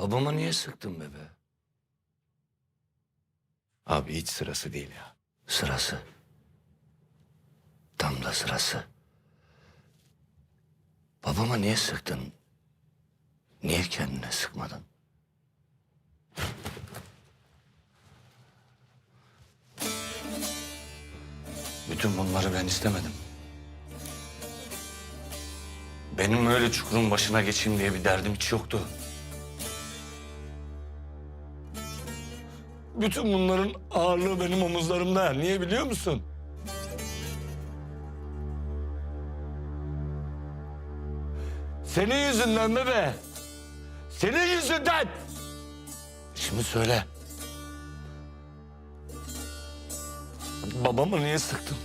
Babama niye sıktın bebe? Abi hiç sırası değil ya. Sırası. Tam da sırası. Babama niye sıktın? Niye kendine sıkmadın? Bütün bunları ben istemedim. Benim öyle çukurun başına geçeyim diye bir derdim hiç yoktu. Bütün bunların ağırlığı benim omuzlarımda. Niye biliyor musun? Senin yüzünden bebe. Senin yüzünden. Şimdi söyle. Babamı niye sıktın?